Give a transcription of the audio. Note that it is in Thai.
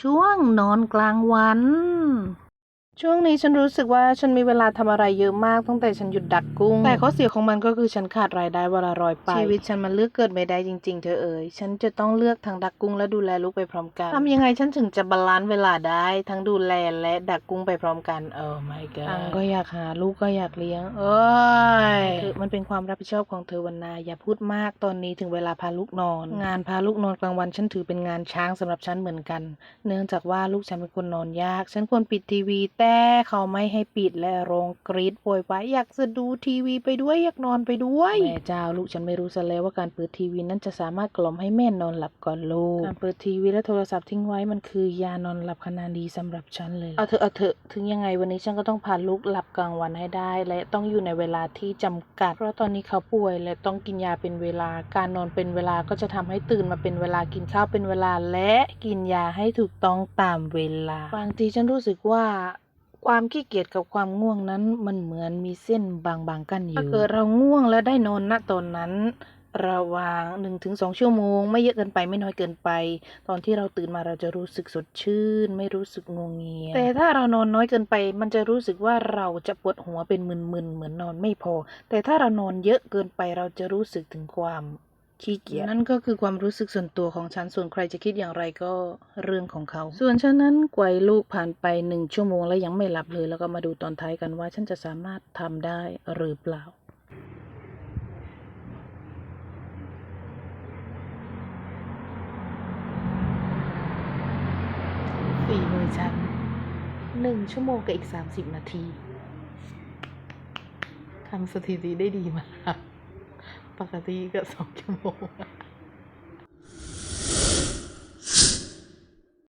ช่วงนอนกลางวัน ช่วงนี้ฉันรู้สึกว่าฉันมีเวลาทำอะไรเยอะมากตั้งแต่ฉันหยุดดักกุ้ง แต่ข้อเสียของมันก็คือฉันขาดรายได้เวลาร้อยไป ชีวิตฉันมันเลือกเกิดไม่ได้จริงๆเธอเอ๋ยฉันจะต้องเลือกทั้งดักกุ้งและดูแลลูกไปพร้อมกันทำยังไงฉันถึงจะบาลานซ์เวลาได้ ทั้งดูแลและดักกุ้งไปพร้อมกันเออไม่ก็ตังก็อยากหาลูกก็อยากเลี้ยง เอ้ยคือมันเป็นความรับผิดชอบของเธอวันนาอย่าพูดมากตอนนี้ถึงเวลาพาลูกนอน งานพาลูกนอนกลางวันฉันถือเป็นงานช้างสำหรับฉันเหมือนกัน เนื่องจากว่าลูกฉันเป็นคนนอนยาก ฉันควรปิดทีวีแต่เขาไม่ให้ปิดและร้องกรีดโวยวายอยากจะดูทีวีไปด้วยอยากนอนไปด้วยแม่เจ้าลูกฉันไม่รู้ซะแล้วว่าการเปิดทีวีนั้นจะสามารถกล่อมให้แม่นอนหลับก่อนลูกการเปิดทีวีและโทรศัพท์ทิ้งไว้มันคือยานอนหลับขนาดดีสำหรับฉันเลยเอาเถอะเอาเถอะถึงยังไงวันนี้ฉันก็ต้องพาลูกหลับกลางวันให้ได้ และต้องอยู่ในเวลาที่จำกัด เพราะตอนนี้เขาป่วยและต้องกินยาเป็นเวลา การนอนเป็นเวลาก็จะทำให้ตื่นมาเป็นเวลากินข้าวเป็นเวลาและกินยาให้ถูกต้องตามเวลาบางทีฉันรู้สึกว่า ความขี้เกียจกับความง่วงนั้นมันเหมือนมีเส้นบางๆกั้นอยู่ ถ้าเกิดเราง่วงแล้วได้นอนณตอนนั้น ระหว่างหนึ่งถึงสองชั่วโมง ไม่เยอะเกินไปไม่น้อยเกินไป ตอนที่เราตื่นมาเราจะรู้สึกสดชื่น ไม่รู้สึกงวงเงียแต่ถ้าเรานอนน้อยเกินไป มันจะรู้สึกว่าเราจะปวดหัวเป็นมึนๆเหมือนนอนไม่พอ แต่ถ้าเรานอนเยอะเกินไปเราจะรู้สึกถึงความ ขี้เกียจนั่นก็คือความรู้สึกส่วนตัวของฉันส่วนใครจะคิดอย่างไรก็เรื่องของเขา ส่วนฉันนั้นไกวลูกผ่านไปหนึ่งชั่วโมงแล้วยังไม่หลับเลยแล้วก็มาดูตอนท้ายกันว่าฉันจะสามารถทำได้หรือเปล่าฝีมือฉันหนึ่งชั่วโมงกับอีกสามสิบนาทีทำสถิติได้ดีมาก ปกติก็สองชั่วโมง